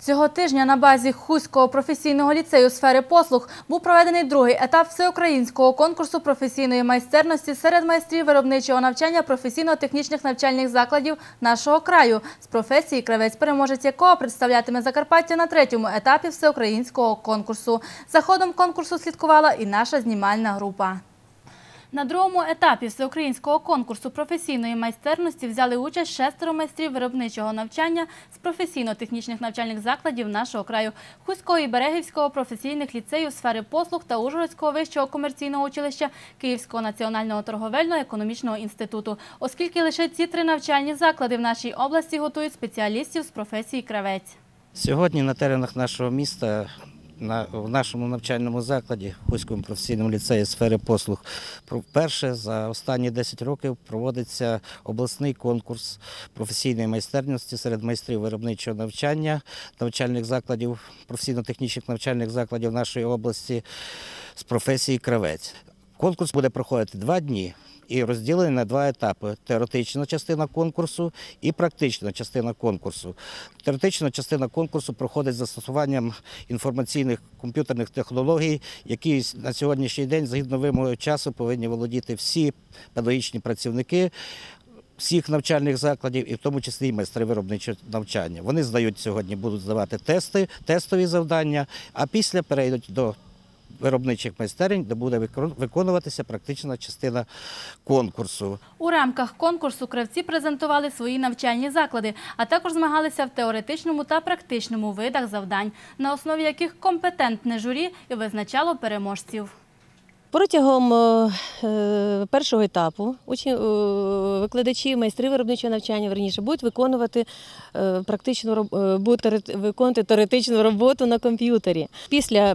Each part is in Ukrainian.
Цього тижня на базі Хуського професійного ліцею сфери послуг був проведений другий етап всеукраїнського конкурсу професійної майстерності серед майстрів виробничого навчання професійно-технічних навчальних закладів нашого краю з професії кравець-переможець якого представлятиме Закарпаття на третьому етапі всеукраїнського конкурсу. За ходом конкурсу слідкувала і наша знімальна група. На другому етапі всеукраїнського конкурсу професійної майстерності взяли участь шестеро майстрів виробничого навчання з професійно-технічних навчальних закладів нашого краю Хуського і Берегівського професійних ліцеїв сфери послуг та Ужгородського вищого комерційного училища Київського національного торговельно-економічного інституту, оскільки лише ці три навчальні заклади в нашій області готують спеціалістів з професії кравець. Сьогодні на теренах нашого міста, на, в нашому навчальному закладі, Хуському професійному ліцеї сфери послуг, вперше за останні 10 років проводиться обласний конкурс професійної майстерності серед майстрів виробничого навчання, навчальних закладів, професійно-технічних навчальних закладів нашої області з професії кравець. Конкурс буде проходити два дні. І розділений на два етапи: теоретична частина конкурсу і практична частина конкурсу. Теоретична частина конкурсу проходить застосуванням інформаційних комп'ютерних технологій, які на сьогоднішній день, згідно вимоги часу, повинні володіти всі педагогічні працівники. Всіх навчальних закладів, і в тому числі і майстри виробничого навчання. Вони здають сьогодні, будуть здавати тести, тестові завдання, а після перейдуть до виробничих майстерень, де буде виконуватися практична частина конкурсу. У рамках конкурсу кравці презентували свої навчальні заклади, а також змагалися в теоретичному та практичному видах завдань, на основі яких компетентне журі і визначало переможців. Протягом е, е, першого етапу учні, е, викладачі, майстри виробничого навчання верніше будуть виконувати практичну будуть виконувати теоретичну роботу на комп'ютері. Після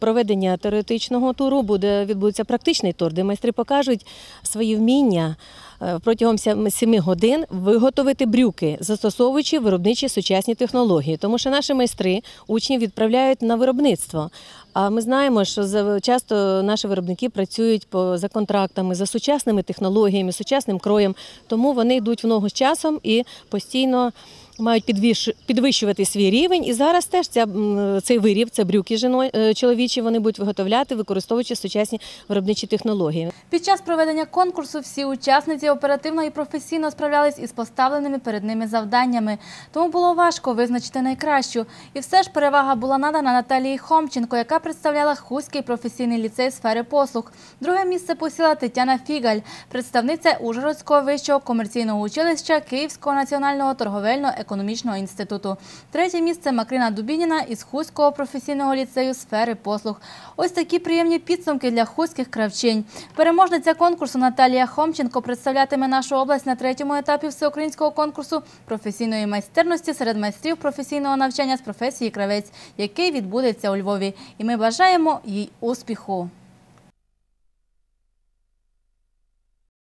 проведення теоретичного туру буде відбудеться практичний тур, де майстри покажуть свої вміння. Е, Протягом 7 годин виготовити брюки, застосовуючи виробничі сучасні технології, тому що наші майстри учнів відправляють на виробництво. А ми знаємо, що часто наші виробники працюють за контрактами, за сучасними технологіями, сучасним кроєм. Тому вони йдуть в ногу з часом і постійно мають підвищ- підвищувати свій рівень. І зараз теж ця, цей вирів, це брюки жіно- е, чоловічі, вони будуть виготовляти, використовуючи сучасні виробничі технології. Під час проведення конкурсу всі учасниці оперативно і професійно справлялись із поставленими перед ними завданнями. Тому було важко визначити найкращу. І все ж перевага була надана Наталії Хомченко, яка представляла Хуський професійний ліцей сфери послуг. Друге місце посіла Тетяна Фігаль, представниця Ужгородського вищого комерційного училища Київського національного торговельно-економічного інституту. Третє місце Макрина Дубініна із Хуського професійного ліцею сфери послуг. Ось такі приємні підсумки для хуських кравчинь. Переможниця конкурсу Наталія Хомченко представлятиме нашу область на третьому етапі всеукраїнського конкурсу професійної майстерності серед майстрів професійного навчання з професії кравець, який відбудеться у Львові. І ми бажаємо їй успіху.